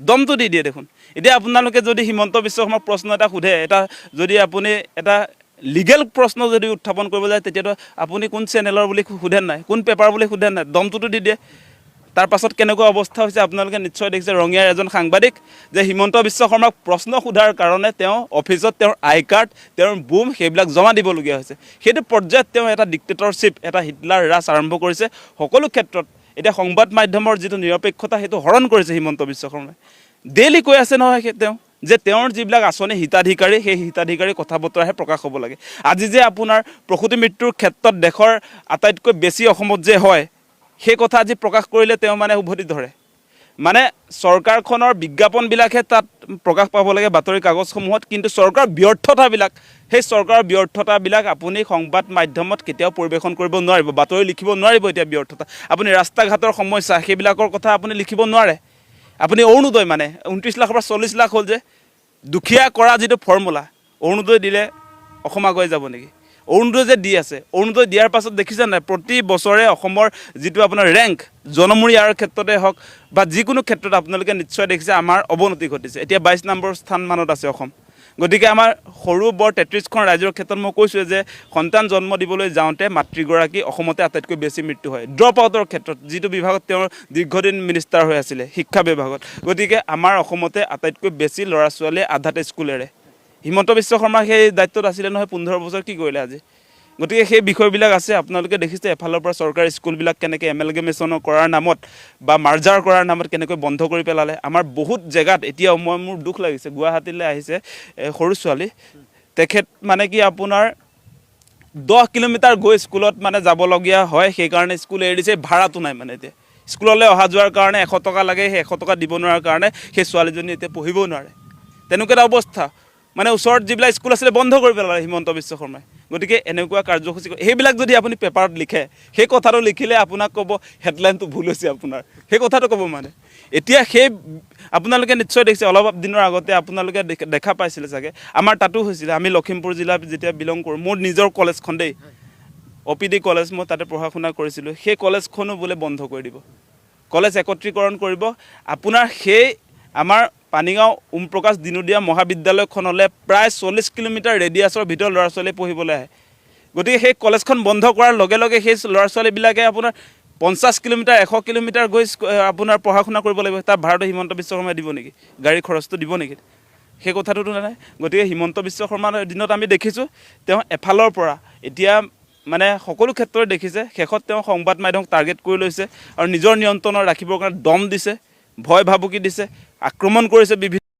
দমটো দি দিয়ে দেখোন। এতিয়া আপোনালোকে যদি হিমন্ত বিশ্ব শৰ্মাক প্ৰশ্ন এটা সোধে এটা যদি আপুনি এটা লিগেল প্ৰশ্ন যদি উত্থাপন কৰিব যায় তেতিয়াতো আপুনি কোন চেনেলৰ বুলি সোধে নাই কোন পেপাৰ বুলি সোধে নাই দমটোতো দি দিয়ে। তাৰ পাছত কেনেকুৱা অৱস্থা হৈছে আপোনালোকে নিশ্চয় দেখিছে ৰঙিয়াৰ এজন সাংবাদিক যে হিমন্ত বিশ্ব শৰ্মাক প্ৰশ্ন সোধাৰ কাৰণে তেওঁ অফিচত তেওঁৰ আই কাৰ্ড তেওঁৰ বুম সেইবিলাক জমা দিবলগীয়া হৈছে। সেইটো পৰ্যায়ত তেওঁ এটা ডিক্টেটৰশ্বিপ এটা হিটলাৰ ৰাজ আৰম্ভ কৰিছে। সকলো ক্ষেত্ৰত এতিয়া সংবাদ মাধ্যমৰ যিটো নিৰপেক্ষতা, সেইটো হৰণ কৰিছে হিমন্ত বিশ্ব শৰ্মাই। ডেইলি কৈ আছে নহয় তেওঁ, যে তেওঁৰ যিবিলাক আঁচনি হিতাধিকাৰী, সেই হিতাধিকাৰী কথা বতৰাহে প্ৰকাশ হ'ব লাগে। আজি যে আপোনাৰ প্ৰসূতি মৃত্যুৰ ক্ষেত্ৰত দেশৰ আটাইতকৈ বেছি অসমত যে হয়, সেই কথা আজি প্ৰকাশ কৰিলে তেওঁ মানে উভতি ধৰে। মানে চৰকাৰখনৰ বিজ্ঞাপনবিলাকহে তাত প্ৰকাশ পাব লাগে বাতৰি কাগজসমূহত কিন্তু চৰকাৰৰ ব্যৰ্থতাবিলাক সেই চৰকাৰৰ ব্যৰ্থতাবিলাক আপুনি সংবাদ মাধ্যমত কেতিয়াও পৰিৱেশন কৰিব নোৱাৰিব বাতৰি লিখিব নোৱাৰিব এতিয়া ব্যৰ্থতা। আপুনি ৰাস্তা ঘাটৰ সমস্যা সেইবিলাকৰ কথা আপুনি লিখিব নোৱাৰে। আপুনি অৰুণোদয় মানে ঊনত্ৰিছ লাখৰ পৰা চল্লিছ লাখ হ'ল যে দুখীয়া কৰা যিটো ফৰ্মুলা অৰুণোদয় দিলে অসম আগুৱাই যাব নেকি? অৰুণোদয় যে দি আছে, অৰুণোদয় দিয়াৰ পাছত দেখিছে নাই, প্ৰতি বছৰে অসমৰ যিটো আপোনাৰ ৰেংক জনমূৰীয়াৰ ক্ষেত্ৰতে হওক বা যিকোনো ক্ষেত্ৰত আপোনালোকে নিশ্চয় দেখিছে, আমাৰ অৱনতি ঘটিছে। এতিয়া বাইছ নম্বৰ স্থানমানত আছে অসম। গতিকে আমাৰ সৰু বৰ তেত্ৰিছখন ৰাজ্যৰ ক্ষেত্ৰত মই কৈছোঁ যে, সন্তান জন্ম দিবলৈ যাওঁতে মাতৃগৰাকী অসমতে আটাইতকৈ বেছি মৃত্যু হয়। ড্ৰপ আউটৰ ক্ষেত্ৰত যিটো বিভাগত তেওঁৰ দীৰ্ঘদিন মিনিষ্টাৰ হৈ আছিলে, শিক্ষা বিভাগত। গতিকে আমাৰ অসমতে আটাইতকৈ বেছি ল'ৰা ছোৱালীয়ে আধাতে স্কুল এৰে হিমন্ত বিশ্ব শৰ্মা সেই দায়িত্বত আছিলে নহয় পোন্ধৰ বছৰ কি কৰিলে আজি? গতিকে সেই বিষয়বিলাক আছে আপোনালোকে দেখিছে এফালৰ পৰা চৰকাৰী স্কুলবিলাক কেনেকৈ এমেলগেমেশ্যন কৰাৰ নামত বা মাৰ্জাৰ কৰাৰ নামত কেনেকৈ বন্ধ কৰি পেলালে। আমাৰ বহুত জেগাত এতিয়াও মই মোৰ দুখ লাগিছে গুৱাহাটীলৈ আহিছে সৰু ছোৱালী। তেখেত মানে কি আপোনাৰ দহ কিলোমিটাৰ গৈ স্কুলত মানে যাবলগীয়া হয় সেইকাৰণে স্কুল এৰি দিছে ভাড়াটো নাই মানে এতিয়া। স্কুললৈ অহা যোৱাৰ কাৰণে এশ টকা লাগে সেই এশ টকা দিব নোৱাৰাৰ কাৰণে সেই ছোৱালীজনী এতিয়া পঢ়িবও নোৱাৰে। তেনেকুৱা এটা অৱস্থা। মানে ওচৰত যিবিলাক স্কুল আছিলে, বন্ধ কৰি পেলালে হিমন্ত বিশ্ব শৰ্মাই। গতিকে এনেকুৱা কাৰ্যসূচী কৰে। সেইবিলাক যদি আপুনি পেপাৰত লিখে, সেই কথাটো লিখিলে আপোনাক ক'ব হেডলাইনটো ভুল হৈছে আপোনাৰ। সেই কথাটো ক'ব মানে। এতিয়া সেই, আপোনালোকে নিশ্চয় দেখিছে, অলপ দিনৰ আগতে আপোনালোকে দেখা- দেখা পাইছিলে চাগে। আমাৰ তাতো হৈছিলে। আমি লখিমপুৰ জিলাত যেতিয়া বিলং কৰোঁ, মোৰ নিজৰ কলেজখন দেই। অ' পি ডি কলেজ মই তাতে পঢ়া শুনা কৰিছিলোঁ। সেই কলেজখনো বোলে বন্ধ কৰি দিব। কলেজ একত্ৰীকৰণ কৰিব। আপোনাৰ সেই, আমাৰ পানীগাঁও ওম প্ৰকাশ দিনোদীয়া মহাবিদ্যালয়খনলৈ প্ৰায় চল্লিছ কিলোমিটাৰ ৰেডিয়াছৰ ভিতৰত ল'ৰা ছোৱালীয়ে পঢ়িবলৈ আহে। গতিকে সেই কলেজখন বন্ধ কৰাৰ লগে লগে সেই ল'ৰা ছোৱালীবিলাকে আপোনাৰ পঞ্চাছ কিলোমিটাৰ, এশ কিলোমিটাৰ গৈ আপোনাৰ পঢ়া শুনা কৰিব লাগিব। তাৰ ভাড়াটো হিমন্ত বিশ্ব শৰ্মাই দিব নেকি? গাড়ী খৰচটো দিব নেকি? সেই কথাটোতো নাই। গতিকে হিমন্ত বিশ্ব শৰ্মাৰ দিনত আমি দেখিছোঁ, তেওঁ এফালৰ পৰা এতিয়া মানে সকলো ক্ষেত্ৰতে দেখিছে। শেষত তেওঁ সংবাদ মাধ্যমক টাৰ্গেট কৰি লৈছে আৰু নিজৰ নিয়ন্ত্ৰণৰ ৰাখিবৰ কাৰণে দম দিছে। ভয় ভাবুকি দিছে আক্ৰমণ কৰিছে বিভিন্ন